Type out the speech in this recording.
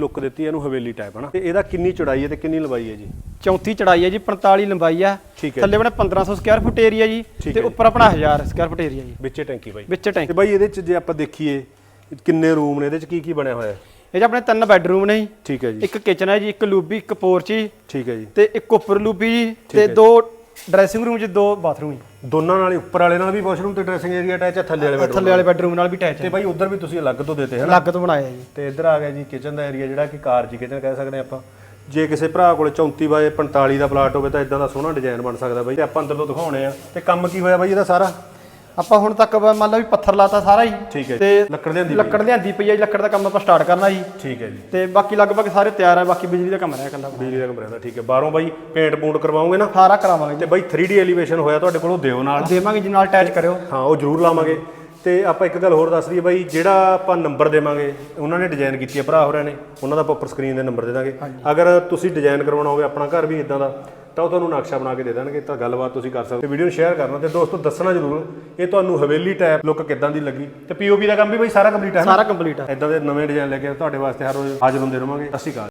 Look ਦਿੱਤੀ ਇਹਨੂੰ ਹਵੇਲੀ type ਹਨਾ? ਤੇ ਇਹਦਾ ਕਿੰਨੀ ਚੌੜਾਈ ਹੈ ਤੇ ਕਿੰਨੀ ਲੰਬਾਈ ਹੈ ਜੀ? ਚੌਥੀ ਚੜਾਈ ਹੈ ਜੀ 45 ਲੰਬਾਈ ਆ। ਠੀਕ ਹੈ ਥੱਲੇ ਆਪਣੇ 1500 ਸਕੁਅਰ ਫੁੱਟ ਏਰੀਆ ਜੀ ਠੀਕ ਤੇ ਹੈ ਉੱਪਰ ਆਪਣਾ 1000 ਸਕੁਅਰ ਫੁੱਟ ਏਰੀਆ ਜੀ। ਵਿੱਚੇ ਟੈਂਕੀ ਬਾਈ। ਵਿੱਚ ਟੈਂਕ। ਤੇ ਬਾਈ ਇਹਦੇ ਚ ਜੇ ਆਪਾਂ ਦੇਖੀਏ ਕਿੰਨੇ ਰੂਮ ਨੇ? ਇਹਦੇ ਚ ਕੀ ਕੀ ਬਣਿਆ ਹੋਇਆ ਹੈ? ਇਹ 'ਚ ਆਪਣੇ ਤਿੰਨ ਬੈੱਡਰੂਮ ਨੇ ਜੀ। ਠੀਕ ਹੈ ਜੀ। ਇੱਕ ਕਿਚਨ ਹੈ ਜੀ ਇੱਕ ਲੂਬੀ ਇੱਕ ਪੋਰਚ ਜੀ। ਠੀਕ ਹੈ ਜੀ। ਤੇ ਇੱਕ ਉੱਪਰ ਲੂਬੀ ਜੀ ਤੇ ਦੋ ਡਰੈਸਿੰਗ ਰੂਮ 'ਚ ਦੋ ਬਾਥਰੂਮ ਜੀ ਦੋਨਾਂ ਨਾਲ ਹੀ ਉੱਪਰ ਵਾਲੇ ਨਾਲ ਵੀ ਵਾਸ਼ਰੂਮ ਤੇ ਡਰੈਸਿੰਗ ਏਰੀਆ ਅਟੈਚ ਹੈ ਥੱਲੇ ਵਾਲੇ ਬੈਡਰੂਮ ਥੱਲੇ ਵਾਲੇ ਬੈੱਡਰੂਮ ਨਾਲ ਵੀ ਅਟੈਚ ਤੇ ਹੈ ਬਾਈ ਉਧਰ ਵੀ ਤੁਸੀਂ ਅਲੱਗ ਤੋਂ ਦੇਤੇ ਹਨ? ਅਲੱਗ ਤੋਂ ਬਣਾਇਆ ਜੀ। ਤੇ ਇੱਧਰ ਆ ਗਿਆ ਜੀ ਕਿਚਨ ਦਾ ਏਰੀਆ ਜਿਹੜਾ ਕਿ ਕਾਰ ਜੀ ਕਿਚਨ ਕਹਿ ਸਕਦੇ ਹਾਂ ਆਪਾਂ। ਜੇ ਕਿਸੇ ਭਰਾ ਕੋਲੇ 34 ਬਾਏ 45 ਦਾ ਪਲਾਟ ਹੋਵੇ ਤਾਂ ਇਦਾਂ ਦਾ ਸੋਹਣਾ ਡਿਜ਼ਾਈਨ ਬਣ ਸਕਦਾ ਬਾਈ। ਤੇ ਆਪਾਂ ਅੰਦਰ ਤੋਂ ਦਿਖਾਉਣੇ ਆ। ਤੇ ਕੰਮ ਕੀ ਹੋਇਆ ਬਾਈ ਇਹਦਾ ਸਾਰਾ? ਆਪਾਂ ਹੁਣ ਤੱਕ ਬ- ਮੰਨ ਲਓ ਵੀ ਪੱਥਰ ਲਾਤਾ ਸਾਰਾ ਹੀ ਠੀਕ ਹੈ ਤੇ ਲੱਕੜ ਦੇ ਲੱਕੜ ਲਿਆਂਦੀ ਪਈ ਹੈ ਜੀ ਲੱਕੜ ਦਾ ਕੰਮ ਆਪਾਂ ਸਟਾਰਟ ਕਰਨਾ ਜੀ। ਠੀਕ ਹੈ ਜੀ। ਤੇ ਬਾਕੀ ਲਗਭਗ ਸਾਰੇ ਤਿਆਰ ਹੈ ਬਾਕੀ ਬਿਜਲੀ ਦਾ ਕੰਮ ਰਹਿ ਇਕੱਲਾ ਬਿਜਲੀ ਦਾ ਕਮਰਾ ਦਾ ਠੀਕ ਹੈ। ਬਾਹਰੋਂ ਬਾਈ ਪੇਂਟ ਪੂੰਟ ਕਰਵਾਓਗੇ ਨਾ? ਸਾਰਾ ਕਰਾਵਾਂਗੇ ਤੇ ਬਾਈ 3D ਐਲੀਵੇਸ਼ਨ ਹੋਇਆ ਤੁਹਾਡੇ ਕੋਲ ਉਹ ਦਿਓ ਨਾਲ। ਜੀ ਦੇਵਾਂਗੇ ਜੀ ਨਾਲ ਅਟੈਚ ਕਰਿਓ। ਹਾਂ ਉਹ ਜ਼ਰੂਰ ਲਾਵਾਂਗੇ। ਤੇ ਆਪਾਂ ਇੱਕ ਗੱਲ ਹੋਰ ਦੱਸ ਦਈਏ ਬਾਈ ਜਿਹੜਾ ਆਪਾਂ ਨੰਬਰ ਦੇਵਾਂਗੇ ਉਹਨਾਂ ਨੇ ਡਿਜ਼ਾਈਨ ਕੀਤੀ ਹੈ ਭਰਾ ਹੋਰਾਂ ਨੇ। ਉਹਨਾਂ ਦਾ ਆਪਾਂ ਉੱਪਰ ਸਕਰੀਨ ਦੇ ਨੰਬਰ ਦੇ ਦਾਂਗੇ। ਅਗਰ ਤੁਸੀਂ ਡਿਜ਼ਾਈਨ ਕਰਵਾਉਣਾ ਹੋਵੇ ਆਪਣਾ ਘਰ ਵੀ ਇਦਾਂ ਦਾ ਤਾਂ ਉਹ ਤੁਹਾਨੂੰ ਨਕਸ਼ਾ ਬਣਾ ਕੇ ਦੇ ਦੇਣਗੇ ਤਾਂ ਗੱਲਬਾਤ ਤੁਸੀਂ ਕਰ ਸਕਦੇ ਹੋ। ਵੀਡੀਓ ਨੂੰ ਸ਼ੇਅਰ ਕਰਨਾ ਤੇ ਦੋਸਤੋ ਦੱਸਣਾ ਜ਼ਰੂਰ ਇਹ ਤੁਹਾਨੂੰ ਹਵੇਲੀ ਟਾਈਪ ਲੁੱਕ ਕਿੱਦਾਂ ਦੀ ਲੱਗੀ? ਤੇ ਪੀਓਪੀ ਦਾ ਕੰਮ ਵੀ ਬਾਈ ਸਾਰਾ ਕੰਪਲੀਟ ਹੈ ਸਾਰਾ ਕੰਪਲੀਟ ਹੈ। ਇਦਾਂ ਦੇ ਨਵੇਂ ਡਿਜ਼ਾਈਨ ਲੈ ਕੇ ਤੁਹਾਡੇ ਵਾਸਤੇ ਹਰ ਰੋਜ਼ ਹਾਜ਼ਰ ਹੁੰਦੇ ਰਵਾਂਗੇ। ਅਕਾਲ।